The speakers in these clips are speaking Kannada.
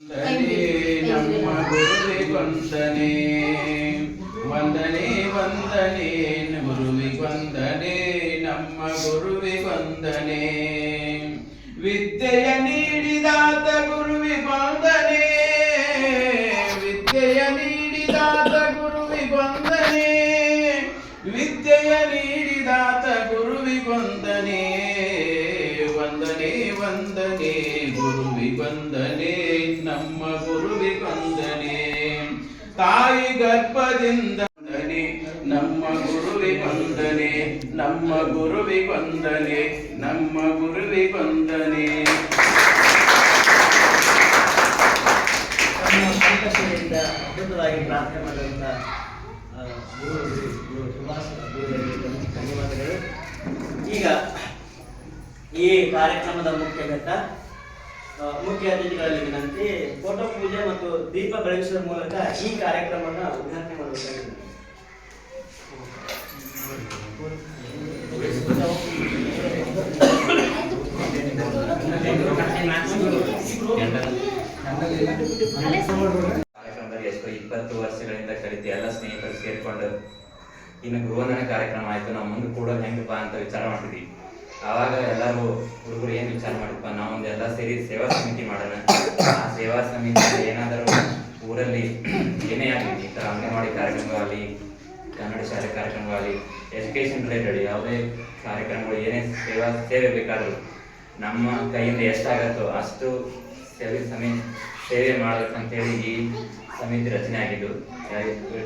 ವಂದನೆ ನಮ್ಮ ಗುರುವಿ ವಂದನೆ ವಂದನೆ ವಂದನೆ ಗುರುವಿ ವಂದನೆ ನಮ್ಮ ಗುರುವಿ ವಂದನೆ ವಿದ್ಯೆಯ ನೀಡಿದಾತ ಗುರುವಿ ವಂದನೆ ಗರ್ಭದಿಂದ ನಮ್ಮ ಗುರುವಿ ವಂದನೆ, ನಮ್ಮ ಗುರುವಿ ವಂದನೆ, ನಮ್ಮ ಗುರುವಿ ವಂದನೆ. ನಮ್ಮ ಅದ್ಭುತವಾಗಿ ಈಗ ಈ ಕಾರ್ಯಕ್ರಮದ ಮುಖ್ಯ ಘಟ್ಟ ಮುಖ್ಯ ಅತಿಥಿಗಳಲ್ಲಿ ವಿನಂತಿ, ಫೋಟೋ ಪೂಜೆ ಮತ್ತು ದೀಪ ಬೆಳಗಿಸುವ ಮೂಲಕ ಈ ಕಾರ್ಯಕ್ರಮವನ್ನು ಉದ್ಘಾಟನೆ ಮಾಡಬೇಕಾಗಿದೆ. ಕಾರ್ಯಕ್ರಮದಲ್ಲಿ ಎಷ್ಟೋ ಇಪ್ಪತ್ತು ವರ್ಷಗಳಿಂದ ಕಲಿತು ಎಲ್ಲ ಸ್ನೇಹಿತರು ಸೇರ್ಕೊಂಡು ಇನ್ನು ಗೃಹನನ ಕಾರ್ಯಕ್ರಮ ಆಯ್ತು ನಾವು ಮುಂದೆ ಕೂಡ ಹೆಂಗಪ್ಪ ಅಂತ ವಿಚಾರ ಮಾಡ್ತಿದ್ವಿ. ಆವಾಗ ಎಲ್ಲರೂ ಹುಡುಗರು ಏನು ವಿಚಾರ ಮಾಡಿದ್ಪ? ನಾವೊಂದು ಎಲ್ಲ ಸೇರಿ ಸೇವಾ ಸಮಿತಿ ಮಾಡೋಣ. ಆ ಸೇವಾ ಸಮಿತಿ ಏನಾದರೂ ಊರಲ್ಲಿ ಏನೇ ಆಗಲಿ, ಈ ಥರ ಅಂಗನವಾಡಿ ಕಾರ್ಯಕ್ರಮಗಳಾಗಲಿ, ಕನ್ನಡ ಶಾಲೆ ಕಾರ್ಯಕ್ರಮಗಳಾಗಲಿ, ಎಜುಕೇಷನ್ ರಿಲೇಟೆಡ್ ಯಾವುದೇ ಕಾರ್ಯಕ್ರಮಗಳು, ಏನೇ ಸೇವಾ ಸೇವೆ ಬೇಕಾದರೂ ನಮ್ಮ ಕೈಯಿಂದ ಎಷ್ಟಾಗತ್ತೋ ಅಷ್ಟು ಸೇವೆ ಸಮಿ ಸೇವೆ ಮಾಡಬೇಕಂತೇಳಿ ಈ ಸಮಿತಿ ರಚನೆ ಆಗಿದ್ದು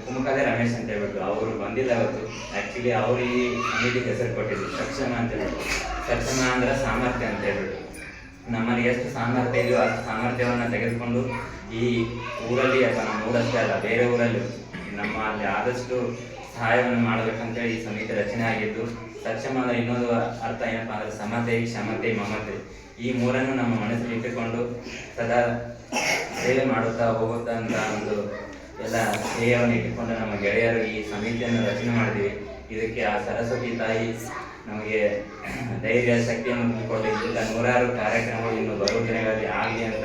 ಕುಮಕಾದೆ ರಮೇಶ್ ಅಂತ ಹೇಳ್ಬಿಟ್ಟು ಅವರು ಬಂದಿಲ್ಲ ಅವತ್ತು. ಆ್ಯಕ್ಚುಲಿ ಅವರು ಈ ಸಮಿತಿಗೆ ಹೆಸರು ಕೊಟ್ಟಿದ್ದು ಸಕ್ಷಮ ಅಂತ ಹೇಳ್ಬಿಟ್ಟು. ಸಕ್ಷಮ ಅಂದ್ರೆ ಸಾಮರ್ಥ್ಯ ಅಂತ ಹೇಳ್ಬಿಟ್ಟು. ನಮ್ಮಲ್ಲಿ ಎಷ್ಟು ಸಾಮರ್ಥ್ಯ ಇದೆಯೋ ಅಷ್ಟು ಸಾಮರ್ಥ್ಯವನ್ನು ತೆಗೆದುಕೊಂಡು ಈ ಊರಲ್ಲಿ, ಅಥವಾ ನಮ್ಮ ಊರಷ್ಟೇ ಅಲ್ಲ, ಬೇರೆ ಊರಲ್ಲೂ ನಮ್ಮ ಅಲ್ಲಿ ಆದಷ್ಟು ಸಹಾಯವನ್ನು ಮಾಡಬೇಕಂತೇಳಿ ಈ ಸಮಿತಿ ರಚನೆ ಆಗಿದ್ದು ಸಕ್ಷಮ ಅಂದ್ರೆ ಇನ್ನೊಂದು ಅರ್ಥ ಏನಪ್ಪಾ ಅಂದ್ರೆ ಸಮತೆ ಕ್ಷಮತೆ ಮಮತೆ. ಈ ಮೂರನ್ನು ನಮ್ಮ ಮನಸ್ಸಲ್ಲಿ ಇಟ್ಟುಕೊಂಡು ಸದಾ ಸೇವೆ ಮಾಡುತ್ತಾ ಹೋಗುತ್ತಾ ಅಂತ ಒಂದು ಎಲ್ಲ ಧ್ಯೇಯವನ್ನು ಇಟ್ಟುಕೊಂಡು ನಮ್ಮ ಗೆಳೆಯರು ಈ ಸಮಿತಿಯನ್ನು ರಚನೆ ಮಾಡಿದ್ವಿ ಇದಕ್ಕೆ ಆ ಸರಸ್ವತಿ ತಾಯಿ ನಮಗೆ ಧೈರ್ಯ, ಶಕ್ತಿಯನ್ನು ಇಲ್ಲ ನೂರಾರು ಕಾರ್ಯಕ್ರಮಗಳು ಇನ್ನು ಬರುವ ದಿನಗಳಲ್ಲಿ ಆಗಲಿ ಅಂತ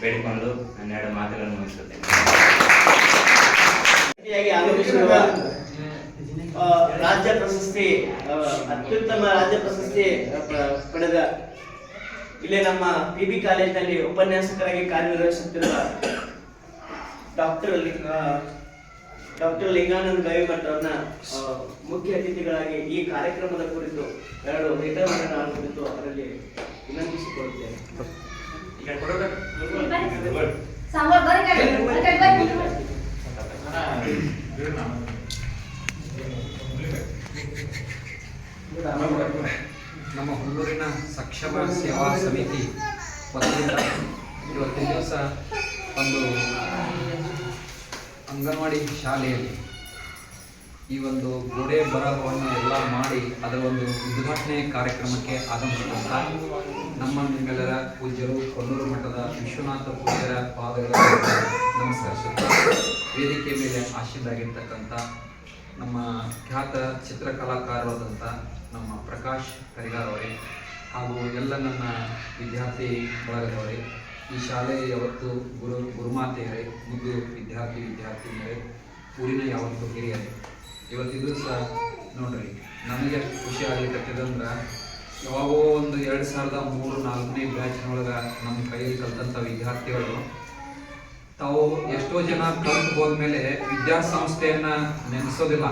ಬೇಡಿಕೊಂಡು ಹನ್ನೆರಡು ಮಾತುಗಳನ್ನು ಮುಗಿಸುತ್ತೇನೆ. ರಾಜ್ಯ ಪ್ರಶಸ್ತಿ ಅತ್ಯುತ್ತಮ ರಾಜ್ಯ ಪ್ರಶಸ್ತಿ ಪಡೆದ ಇಲ್ಲೇ ನಮ್ಮ ಪಿ ಬಿ ಕಾಲೇಜಿನಲ್ಲಿ ಉಪನ್ಯಾಸಕರಾಗಿ ಕಾರ್ಯನಿರ್ವಹಿಸುತ್ತಿರುವ ಡಾಕ್ಟರ್ ಡಾಕ್ಟರ್ ಲಿಂಗಾನಂದ ಗವಿಭಟ್ ಅವರನ್ನ ಮುಖ್ಯ ಅತಿಥಿಗಳಾಗಿ ಈ ಕಾರ್ಯಕ್ರಮದ ಕುರಿತು ಎರಡು ನಿರ್ಧಾರವನ್ನು ಕುರಿತು ಅವರಲ್ಲಿ ವಿನಂತಿಸಿಕೊಳ್ಳುತ್ತೇನೆ. ಸಾಂಬಾರ್ ನಮ್ಮ ಹುಲ್ಲೂರಿನ ಸಕ್ಷಮ ಸೇವಾ ಸಮಿತಿ ವತಿಯಿಂದ ಇವತ್ತಿನ ದಿವಸ ಒಂದು ಅಂಗನವಾಡಿ ಶಾಲೆಯಲ್ಲಿ ಈ ಒಂದು ಗೋಡೆ ಬರಹವನ್ನು ಎಲ್ಲ ಮಾಡಿ ಅದರ ಒಂದು ಉದ್ಘಾಟನೆ ಕಾರ್ಯಕ್ರಮಕ್ಕೆ ಆಗಮಿಸಿದಂಥ ನಮ್ಮ ನಿಮ್ಮೆಲ್ಲರ ಪೂಜ್ಯರು ಕೊಲ್ಲೂರು ಮಠದ ವಿಶ್ವನಾಥ ಪೂಜ್ಯರ ಪಾದಗಳ ನಮಸ್ಕರಿಸುತ್ತಾ ವೇದಿಕೆ ಮೇಲೆ ಆಶೀರ್ವಾಗಿರ್ತಕ್ಕಂಥ ನಮ್ಮ ಖ್ಯಾತ ಚಿತ್ರಕಲಾಕಾರರಾದಂಥ ನಮ್ಮ ಪ್ರಕಾಶ್ ಕರಿಗಾರ್ ಅವರೇ ಹಾಗೂ ಎಲ್ಲ ನನ್ನ ವಿದ್ಯಾರ್ಥಿ ಬಳಗದವರೇ, ಈ ಶಾಲೆ ಯಾವತ್ತು ಗುರು ಗುರುಮಾತೆಯರೇ ಮುದ್ದು ವಿದ್ಯಾರ್ಥಿ ವಿದ್ಯಾರ್ಥಿನಿಯರೇ, ಊರಿನ ಯಾವತ್ತು ಹಿರಿಯರೇ ಇವತ್ತಿದ್ರು ಸಹ ನೋಡ್ರಿ ಎಷ್ಟು ಖುಷಿ ಆಗ್ಲಿಕ್ಕತ್ತಿದಂದ್ರೆ ಯಾವಾಗೋ ಒಂದು ಎರಡು ಸಾವಿರದ ಮೂರು ನಾಲ್ಕನೇ ಬ್ಯಾಚ್ನೊಳಗೆ ನಮ್ಮ ಕೈಯಲ್ಲಿ ಕಲ್ತಂಥ ವಿದ್ಯಾರ್ಥಿಗಳು ತಾವು ಎಷ್ಟೋ ಜನ ಕಲ್ತು ಹೋದ್ಮೇಲೆ ವಿದ್ಯಾಸಂಸ್ಥೆಯನ್ನ ನೆನೆಸೋದಿಲ್ಲ.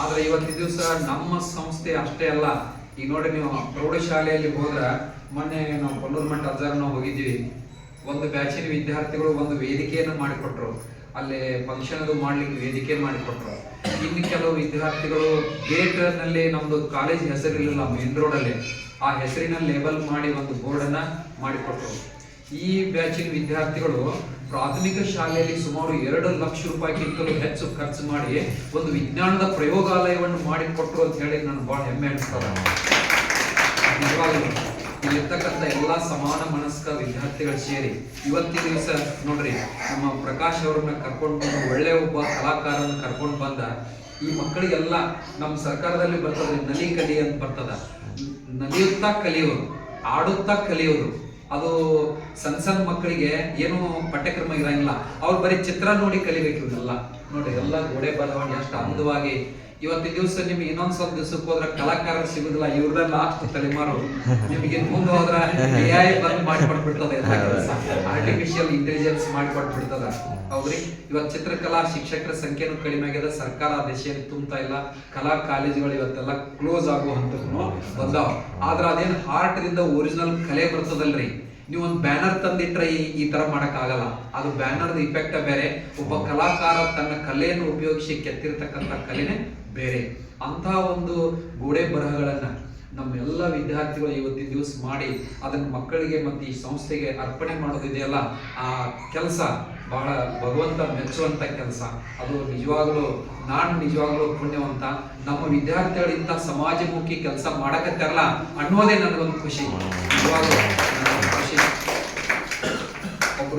ಆದ್ರೆ ಇವತ್ತಿನ ದಿವಸ ನಮ್ಮ ಸಂಸ್ಥೆ ಅಷ್ಟೇ ಅಲ್ಲ. ಈಗ ನೋಡಿ ನೀವು ಪ್ರೌಢಶಾಲೆಯಲ್ಲಿ ಹೋದ್ರ ಮೊನ್ನೆ ನಾವು ಕೊಲ್ಲೂರು ಮಠ ಅಜ್ಜಾರ್ ನಾವು ಹೋಗಿದ್ವಿ ಒಂದು ಬ್ಯಾಚಿನ ವಿದ್ಯಾರ್ಥಿಗಳು ಒಂದು ವೇದಿಕೆಯನ್ನು ಮಾಡಿಕೊಟ್ರು. ಅಲ್ಲಿ ಫಂಕ್ಷನ್ ಅದು ಮಾಡ್ಲಿಕ್ಕೆ ವೇದಿಕೆ ಮಾಡಿಕೊಟ್ರು. ಇನ್ನು ಕೆಲವು ವಿದ್ಯಾರ್ಥಿಗಳು ಗೇಟ್ನಲ್ಲಿ ನಮ್ದು ಕಾಲೇಜ್ ಹೆಸರಿರಲಿಲ್ಲ ಮೇನ್ ರೋಡ್ ಅಲ್ಲಿ. ಆ ಹೆಸರಿನ ಲೇಬಲ್ ಮಾಡಿ ಒಂದು ಬೋರ್ಡ್ ಅನ್ನ ಮಾಡಿಕೊಟ್ರು. ಈ ಬ್ಯಾಚಿನ ವಿದ್ಯಾರ್ಥಿಗಳು ಪ್ರಾಥಮಿಕ ಶಾಲೆಯಲ್ಲಿ ಸುಮಾರು ಎರಡು ಲಕ್ಷ ರೂಪಾಯಿಗಿಂತಲೂ ಹೆಚ್ಚು ಖರ್ಚು ಮಾಡಿ ಒಂದು ವಿಜ್ಞಾನದ ಪ್ರಯೋಗಾಲಯವನ್ನು ಮಾಡಿಕೊಟ್ರು ಅಂತ ಹೇಳಿ ನಾನು ಬಹಳ ಹೆಮ್ಮೆ ಅನಿಸ್ತದ ಇಲ್ಲಿರ್ತಕ್ಕಂಥ ಎಲ್ಲ ಸಮಾನ ಮನಸ್ಕ ವಿದ್ಯಾರ್ಥಿಗಳು ಸೇರಿ ಇವತ್ತಿನ ದಿವಸ ನೋಡ್ರಿ, ನಮ್ಮ ಪ್ರಕಾಶ್ ಅವ್ರನ್ನ ಕರ್ಕೊಂಡು ಬಂದು, ಒಳ್ಳೆ ಒಬ್ಬ ಕಲಾಕಾರನ ಕರ್ಕೊಂಡು ಬಂದ, ಈ ಮಕ್ಕಳಿಗೆಲ್ಲ ನಮ್ಮ ಸರ್ಕಾರದಲ್ಲಿ ಬರ್ತದೆ ನಲಿ ಕಲಿ ಅಂತ ಬರ್ತದ. ನಲಿಯುತ್ತಾ ಕಲಿಯೋರು, ಆಡುತ್ತಾ ಕಲಿಯೋದು ಅದು ಸಣ್ಣ ಸಣ್ಣ ಮಕ್ಕಳಿಗೆ ಏನು ಪಠ್ಯಕ್ರಮ ಇರಂಗಿಲ್ಲ. ಅವ್ರು ಬರೀ ಚಿತ್ರ ನೋಡಿ ಕಲಿಬೇಕು ಇವನ್ನೆಲ್ಲ ನೋಡಿ ಎಲ್ಲ ಗೋಡೆ ಬರವಣಿಗೆ ಅಷ್ಟು ಅಂದವಾಗಿ ಇವತ್ತಿನ ದಿವಸ ನಿಮ್ಗೆ ಇನ್ನೊಂದ್ ಸ್ವಲ್ಪ ದಿವಸಕ್ಕೆ ಹೋದ್ರೆ ಕಲಾಕಾರರು ಸಿಗುದಿಲ್ಲ, ಇವ್ರದೇ ಲಾಸ್ಟ್ ತಲೆಮಾರು ನಿಮಗೆ ಮುಂದೆ ಹೋದ್ರ ಎಐ ಬಂದ್ ಮಾಡಿಕೊಟ್ಬಿಡ್ತದ ಆರ್ಟಿಫಿಷಿಯಲ್ ಇಂಟೆಲಿಜೆನ್ಸ್ ಮಾಡಿಕೊಟ್ಬಿಡ್ತದ. ಹೌದ್ರಿ? ಇವತ್ತು ಚಿತ್ರಕಲಾ ಶಿಕ್ಷಕರ ಸಂಖ್ಯೆನೂ ಕಡಿಮೆ ಆಗ್ಯದ ಸರ್ಕಾರ ಆ ತುಂಬ್ತಾ ಇಲ್ಲ. ಕಲಾ ಕಾಲೇಜುಗಳು ಇವತ್ತೆಲ್ಲ ಕ್ಲೋಸ್ ಆಗೋ ಹಂತಕ್ಕೂ ಬಂದಾವ. ಆದ್ರ ಅದೇನ್ ಹಾರ್ಟ್ ದಿಂದ ಒರಿಜಿನಲ್ ಕಲೆ ಬರ್ತದಲ್ರಿ? ನೀವು ಒಂದು ಬ್ಯಾನರ್ ತಂದಿಟ್ರೆ ಈ ಈ ತರ ಮಾಡಕ್ ಆಗಲ್ಲ ಅದು ಬ್ಯಾನರ್ದ ಇಫೆಕ್ಟ್ ಬೇರೆ. ಒಬ್ಬ ಕಲಾಕಾರ ತನ್ನ ಕಲೆಯನ್ನು ಉಪಯೋಗಿಸಿ ಕೆತ್ತಿರ್ತಕ್ಕಂಥ ಕಲೆನೇ ಬೇರೆ. ಅಂತ ಒಂದು ಗೋಡೆ ಬರಹಗಳನ್ನ ನಮ್ಮೆಲ್ಲ ವಿದ್ಯಾರ್ಥಿಗಳು ಇವತ್ತಿನ ದಿವಸ ಮಾಡಿ ಅದನ್ನ ಮಕ್ಕಳಿಗೆ ಮತ್ತು ಈ ಸಂಸ್ಥೆಗೆ ಅರ್ಪಣೆ ಮಾಡೋದಿದೆಯಲ್ಲ ಆ ಕೆಲಸ ಬಹಳ ಭಗವಂತ ಮೆಚ್ಚುವಂತ ಕೆಲಸ. ಅದು ನಿಜವಾಗಲೂ ನಾನು ನಿಜವಾಗ್ಲೂ ಪುಣ್ಯವಂತ. ನಮ್ಮ ವಿದ್ಯಾರ್ಥಿಗಳಿಂದ ಸಮಾಜಮುಖಿ ಕೆಲಸ ಮಾಡಕತ್ತಾರಲ್ಲ ಅನ್ನೋದೇ ನನಗೊಂದು ಖುಷಿ. ನಿಜವಾಗ್ಲೂ.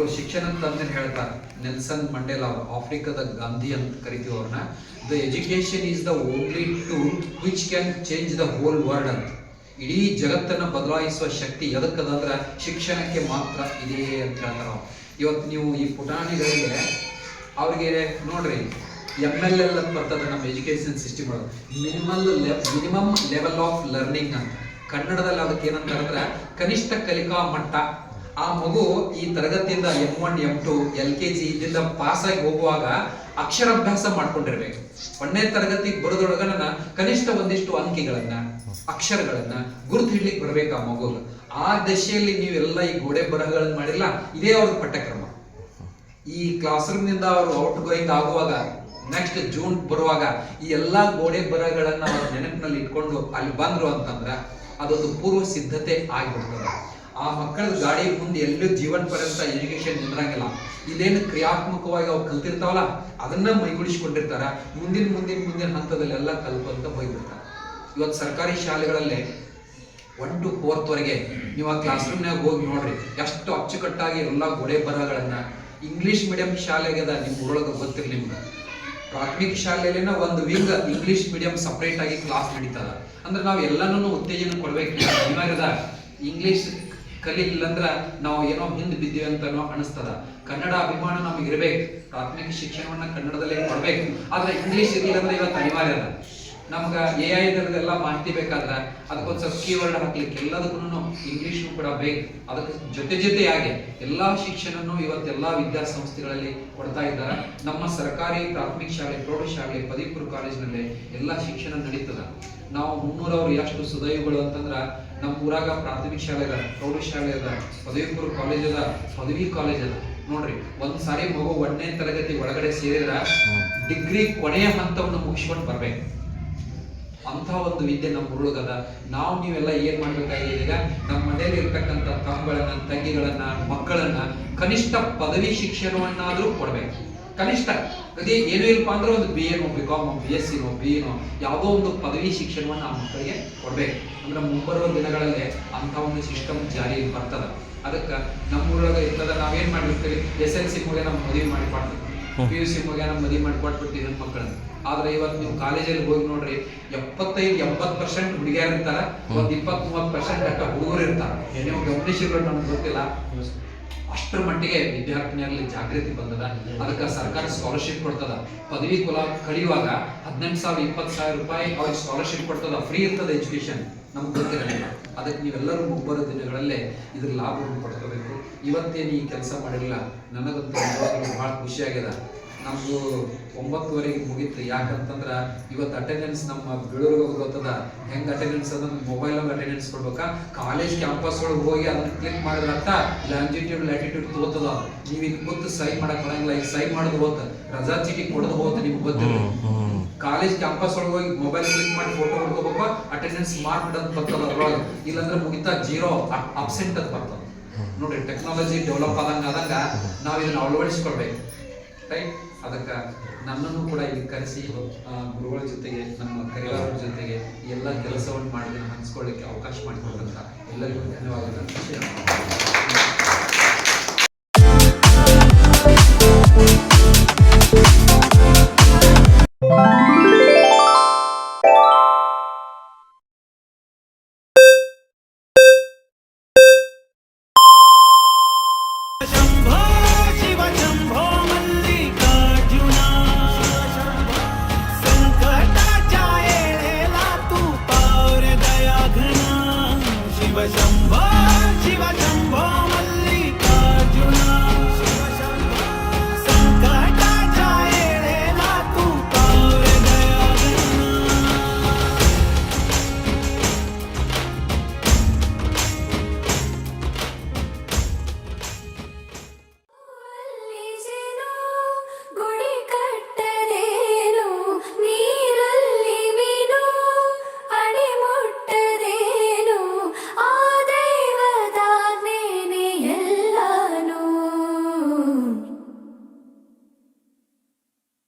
ಒಬ್ರು ಶಿಕ್ಷಣ ತಂದೆ ಹೇಳ್ತಾರೆ ನೆಲ್ಸನ್ ಮಂಡೇಲಾ ಅವರು, ಆಫ್ರಿಕಾದ ಗಾಂಧಿ ಅಂತ ಕರಿತೀವಿ ಅವ್ರನ್ನ the education is the only tool which can change the whole world ಅಂತ. ಇಡೀ ಜಗತ್ತನ್ನು ಬದಲಾಯಿಸುವ ಶಕ್ತಿ ಎದಕ್ಕದಂದ್ರೆ ಶಿಕ್ಷಣಕ್ಕೆ ಮಾತ್ರ ಇದೆಯೇ ಅಂತ ಹೇಳ್ತಾರೆ ಅವ್ರು. ಇವತ್ತು ನೀವು ಈ ಪುಟಾಣಿಗಳಿಗೆ, ಅವ್ರಿಗೆ ನೋಡ್ರಿ ಎಂ ಎಲ್ ಎಲ್ ಅಂತ ಬರ್ತದೆ ನಮ್ಮ ಎಜುಕೇಶನ್ ಸಿಸ್ಟಮ್ ಒಳಗೆ. Minimal minimum level of learning ಅಂತ. ಕನ್ನಡದಲ್ಲಿ ಅದಕ್ಕೆ ಏನಂತ ಹೇಳಿದ್ರೆ ಕನಿಷ್ಠ ಕಲಿಕಾ ಮಟ್ಟ ಆ ಮಗು ಈ ತರಗತಿಯಿಂದ M one M two L K G ಇದರಿಂದ ಪಾಸ್ ಆಗಿ ಹೋಗುವಾಗ ಅಕ್ಷರಾಭ್ಯಾಸ ಮಾಡ್ಕೊಂಡಿರ್ಬೇಕು. ಒಂದನೇ ತರಗತಿಗೆ ಬರೋದ್ರೊಳಗ ನನ್ನ ಕನಿಷ್ಠ ಒಂದಿಷ್ಟು ಅಂಕಿಗಳನ್ನ, ಅಕ್ಷರಗಳನ್ನ ಗುರುತು ಹಿಡ್ಲಿಕ್ಕೆ ಬರ್ಬೇಕು ಆ ಮಗು. ಆ ದಶೆಯಲ್ಲಿ ನೀವೆಲ್ಲ ಈ ಗೋಡೆ ಬರಹಗಳನ್ನ ಮಾಡಿಲ್ಲ, ಇದೇ ಅವ್ರ ಪಠ್ಯಕ್ರಮ. ಈ ಕ್ಲಾಸ್ ರೂಮ್ನಿಂದ ಅವರು ಔಟ್ ಗೋಯಿಂಗ್ ಆಗುವಾಗ ನೆಕ್ಸ್ಟ್ ಜೂನ್ ಬರುವಾಗ ಈ ಎಲ್ಲಾ ಗೋಡೆ ಬರಹಗಳನ್ನ ಅವ್ರ ನೆನಪಿನಲ್ಲಿ ಇಟ್ಕೊಂಡು ಅಲ್ಲಿ ಬಂದ್ರು ಅಂತಂದ್ರ ಅದೊಂದು ಪೂರ್ವ ಸಿದ್ಧತೆ ಆಗಿಬಿಡ್ತದೆ. ಆ ಮಕ್ಕಳ ಗಾಡಿ ಮುಂದೆ ಎಲ್ಲೂ ಜೀವನ ಪರ್ಯಂತ ಎಜುಕೇಶನ್ ನಿಂದ್ರಂಗಿಲ್ಲ ಇದೇನು ಕ್ರಿಯಾತ್ಮಕವಾಗಿ ಅವ್ರು ಕಲ್ತಿರ್ತಾವಲ್ಲ, ಅದನ್ನ ಮೈಗೂಡಿಸ್ಕೊಂಡಿರ್ತಾರ. ಮುಂದಿನ ಮುಂದಿನ ಮುಂದಿನ ಹಂತದಲ್ಲೆಲ್ಲ ಕಲ್ಪಂತ ಹೋಗ್ಬಿಡ್ತಾರ ಇವತ್ತು ಸರ್ಕಾರಿ ಶಾಲೆಗಳಲ್ಲಿ ಒನ್ ಟು ಫೋರ್ತ್ ವರೆಗೆ ನೀವು ಆ ಕ್ಲಾಸ್ ರೂಮ್ನಾಗ ಹೋಗಿ ನೋಡ್ರಿ, ಎಷ್ಟು ಅಚ್ಚುಕಟ್ಟಾಗಿ ಎಲ್ಲ ಗೋಡೆ ಬರಹಗಳನ್ನ ಇಂಗ್ಲಿಷ್ ಮೀಡಿಯಂ ಶಾಲೆಗೆ ನಿಮ್ಮ ನಿಮ್ ಊರೊಳಗೆ ಗೊತ್ತಿರ್ಲಿ ನಿಮ್ಗೆ. ಪ್ರಾಥಮಿಕ ಶಾಲೆಯಲ್ಲಿನ ಒಂದು ವಿಂಗ್ ಇಂಗ್ಲಿಷ್ ಮೀಡಿಯಂ ಸಪ್ರೇಟ್ ಆಗಿ ಕ್ಲಾಸ್ ನಡೀತದ. ಅಂದ್ರೆ ನಾವು ಎಲ್ಲನೂ ಉತ್ತೇಜನ ಕೊಡ್ಬೇಕು ಅನಿವಾರ್ಯದ ಇಂಗ್ಲಿಷ್ ಕಲಿಲಿಲ್ಲ ಅಂದ್ರ ನಾವು ಏನೋ ಹಿಂದ್ ಬಿದ್ದೀವಿ ಅಂತನೋ ಅನಿಸ್ತದ. ಕನ್ನಡ ಅಭಿಮಾನ ನಮ್ಗೆ ಇರಬೇಕು. ಪ್ರಾಥಮಿಕ ಶಿಕ್ಷಣವನ್ನ ಕನ್ನಡದಲ್ಲೇ ಕೊಡ್ಬೇಕು. ಆದ್ರೆ ಇಂಗ್ಲಿಷ್ ಇರ್ಲಿಲ್ಲ ಅಂದ್ರೆ ಇವತ್ತು ಅನಿವಾರ್ಯ ಅದ. ನಮ್ಗ ಎ ಐ ಎಲ್ಲ ಮಾಹಿತಿ ಬೇಕಾದ್ರ ಅದಕ್ಕೊಂದ್ ಸ್ವಲ್ಪ ಕೀವರ್ಡ್ ಹಾಕ್ಲಿಕ್ಕೆ ಎಲ್ಲದಕ್ಕೂ ಇಂಗ್ಲಿಷ್ ಕೂಡ ಬೇಕು. ಅದಕ್ಕೆ ಜೊತೆ ಜೊತೆಯಾಗಿ ಎಲ್ಲಾ ಶಿಕ್ಷಣನೂ ಇವತ್ತೆಲ್ಲಾ ವಿದ್ಯಾಸಂಸ್ಥೆಗಳಲ್ಲಿ ಕೊಡ್ತಾ ಇದ್ದಾರೆ. ನಮ್ಮ ಸರ್ಕಾರಿ ಪ್ರಾಥಮಿಕ ಶಾಲೆ ಪ್ರೌಢಶಾಲೆ ಪದವಿ ಪೂರ್ವ ಕಾಲೇಜಿನಲ್ಲಿ ಎಲ್ಲಾ ಶಿಕ್ಷಣ ನಡೀತದ. ನಾವು ಮುನ್ನೂರವ್ರು ಎಷ್ಟು ಸುದೈವಗಳು ಅಂತಂದ್ರ ನಮ್ಮ ಊರಾಗ ಪ್ರಾಥಮಿಕ ಶಾಲೆ ಅದ ಪ್ರೌಢಶಾಲೆ ಅದ ಪದವಿ ಪೂರ್ವ ಕಾಲೇಜ್ ಅದ, ಪದವಿ ಕಾಲೇಜ್ ಅದ. ನೋಡ್ರಿ, ಒಂದ್ ಸಾರಿ ಮಗು ಒಂದನೇ ತರಗತಿ ಒಳಗಡೆ ಸೇರಿದ್ರ ಡಿಗ್ರಿ ಕೊನೆಯ ಹಂತವನ್ನು ಮುಗಿಸ್ಕೊಂಡು ಬರ್ಬೇಕು. ಅಂತ ಒಂದು ವಿದ್ಯೆ ನಮ್ಮ ಹುಡುಗದ ನಾವು ನೀವೆಲ್ಲ ಏನ್ ಮಾಡ್ಬೇಕಾಗಿದೆ ಈಗ ನಮ್ಮ ಮನೆಯಲ್ಲಿ ಇರ್ತಕ್ಕಂಥ ತಮ್ಮಗಳನ್ನ ತಂಗಿಗಳನ್ನ, ಮಕ್ಕಳನ್ನ ಕನಿಷ್ಠ ಪದವಿ ಶಿಕ್ಷಣವನ್ನಾದ್ರೂ ಕೊಡ್ಬೇಕು. ಕನಿಷ್ಠ. ಅದೇ ಏನೂ ಇಲ್ಲಪ್ಪ ಅಂದ್ರೆ ಒಂದು ಬಿ ಎನೋ ಬಿ ಕಾಮ್ ಬಿ ಎಸ್ ಸಿನೋ ಬಿ ಎನೋ ಯಾವುದೋ ಒಂದು ಪದವಿ ಶಿಕ್ಷಣವನ್ನು ಆ ಮಕ್ಕಳಿಗೆ ಕೊಡ್ಬೇಕು. ಅಂದ್ರೆ ಮುಂಬರುವ ದಿನಗಳಲ್ಲಿ ಅಂತ ಒಂದು ಸಿಸ್ಟಮ್ ಜಾರಿ ಬರ್ತದ. ಅದಕ್ಕೆ ನಮ್ಮೂರೊಳಗೆ ಇರ್ತದ ನಾವೇನ್ ಮಾಡಿರ್ತೀವಿ ಎಸ್ ಎಲ್ ಸಿ ಮುಗಿಯ ನಮ್ಮ ಮದುವೆ ಮಾಡಿ ಕೊಡ್ತೀವಿ. ಪಿ ಯು ಸಿ ಮುಗಿಯ ನಮ್ಮ ಮದುವೆ ಮಾಡಿ ಕೊಟ್ಬಿಡ್ತೀವಿ ನನ್ನ ಮಕ್ಕಳನ್ನ. ಆದ್ರೆ ಇವತ್ತು ನೀವು ಕಾಲೇಜಲ್ಲಿ ಹೋಗಿ ನೋಡ್ರಿ ಎಪ್ಪತ್ತೈದು ಎಂಬತ್ ಪರ್ಸೆಂಟ್ ಹುಡುಗಿಯರ್ ಇರ್ತಾರ ಒಂದ್ ಇಪ್ಪತ್ ಮೂವತ್ ಪರ್ಸೆಂಟ್ ಅಕ್ಕ ಹುಡುಗರು ಇರ್ತಾರ. ನೀವು ಗಮನಿಸಿರೋ ನಮ್ಗೆ ಗೊತ್ತಿಲ್ಲ. ಅಷ್ಟರ ಮಟ್ಟಿಗೆ ವಿದ್ಯಾರ್ಥಿನಿಯರಲ್ಲಿ ಜಾಗೃತಿ ಬಂದದ. ಅದಕ್ಕೆ ಸರ್ಕಾರ ಸ್ಕಾಲರ್ಶಿಪ್ ಕೊಡ್ತದ. ಪದವಿ ಕುಲ ಕಲಿಯುವಾಗ ಹದಿನೆಂಟು ಸಾವಿರ, ಇಪ್ಪತ್ತು ಸಾವಿರ ರೂಪಾಯಿ ಅವ್ರಿಗೆ ಸ್ಕಾಲರ್ಶಿಪ್ ಕೊಡ್ತದ. ಫ್ರೀ ಇರ್ತದ ಎಜುಕೇಶನ್ ನಮ್ಗೆ ಗೊತ್ತಿರಲಿಲ್ಲ. ಅದಕ್ಕೆ ನೀವೆಲ್ಲರೂ ಮುಂಬರೋ ದಿನಗಳಲ್ಲೇ ಇದ್ರ ಲಾಭವನ್ನು ಪಡ್ಕೋಬೇಕು. ಇವತ್ತೇನು ಈ ಕೆಲಸ ಮಾಡಿರಲಿಲ್ಲ? ನನಗಂತೂ ಬಹಳ ಖುಷಿ ಆಗ್ಯದ ನಮ್ದು ಒಂಬತ್ತುವರೆಗೆ ಮುಗೀತು. ಯಾಕಂತಂದ್ರ ಇವತ್ತು ಅಟೆಂಡೆನ್ಸ್ ನಮ್ಮ ಬೀಳೂರಿಗೆ ಗೊತ್ತದ? ಹೆಂಗ್ ಅಟೆಂಡೆನ್ಸ್ ಅದ? ಮೊಬೈಲ್ ಅಟೆಂಡೆನ್ಸ್ ಕೊಡ್ಬೇಕಾ? ಕಾಲೇಜ್ ಕ್ಯಾಂಪಸ್ ಒಳಗೆ ಹೋಗಿ ಅದನ್ನ ಕ್ಲಿಕ್ ಮಾಡಿದ್ರ ಅಂತ ಲಾಂಜಿಟ್ಯೂಡ್ ಲ್ಯಾಟಿಟ್ಯೂಡ್ ತಗೋತದ ನೀವು ಇಲ್ಲಿ ಕೂತು ಸೈನ್ ಮಾಡಕ್ ಬರಂಗಿಲ್ಲ. ಈಗ ಸೈನ್ ಮಾಡೋದು ಹೋತ ರಜಾ ಚೀಟಿ ಕೊಡೋದು ಹೋತ ನಿಮ್ಗೆ ಗೊತ್ತಿಲ್ಲ ಕಾಲೇಜ್ ಕ್ಯಾಂಪಸ್ ಒಳಗೆ ಹೋಗಿ ಮೊಬೈಲ್ ಕ್ಲಿಕ್ ಮಾಡಿ ಫೋಟೋ ಹೊಡ್ಕೋಬೇಕು. ಅಟೆಂಡೆನ್ಸ್ ಮಾರ್ಕ್ ಅಂತ ಬರ್ತದ ಅದ್ರೊಳಗೆ. ಇಲ್ಲಾಂದ್ರೆ ಮುಗಿತಾ ಜೀರೋ ಅಬ್ಸೆಂಟ್ ಅಂತ ಬರ್ತದ. ನೋಡ್ರಿ ಟೆಕ್ನಾಲಜಿ ಡೆವಲಪ್ ಆದಂಗ ಆದಂಗ ನಾವ್ ಇದನ್ನ ಅಳವಡಿಸ್ಕೊಳ್ಬೇಕು. ರೈಟ್ ಅದಕ್ಕೆ ನನ್ನನ್ನು ಕೂಡ ಇಲ್ಲಿ ಕರೆಸಿ ಗುರುಗಳ ಜೊತೆಗೆ, ನಮ್ಮ ಕರಿವಾರ ಜೊತೆಗೆ ಎಲ್ಲ ಕೆಲಸವನ್ನು ಮಾಡಿದ್ರೆ ಹಂಚ್ಕೊಳ್ಳಿಕ್ಕೆ ಅವಕಾಶ ಮಾಡಿಕೊಟ್ಟಂತ ಎಲ್ಲರಿಗೂ ಧನ್ಯವಾದಗಳು.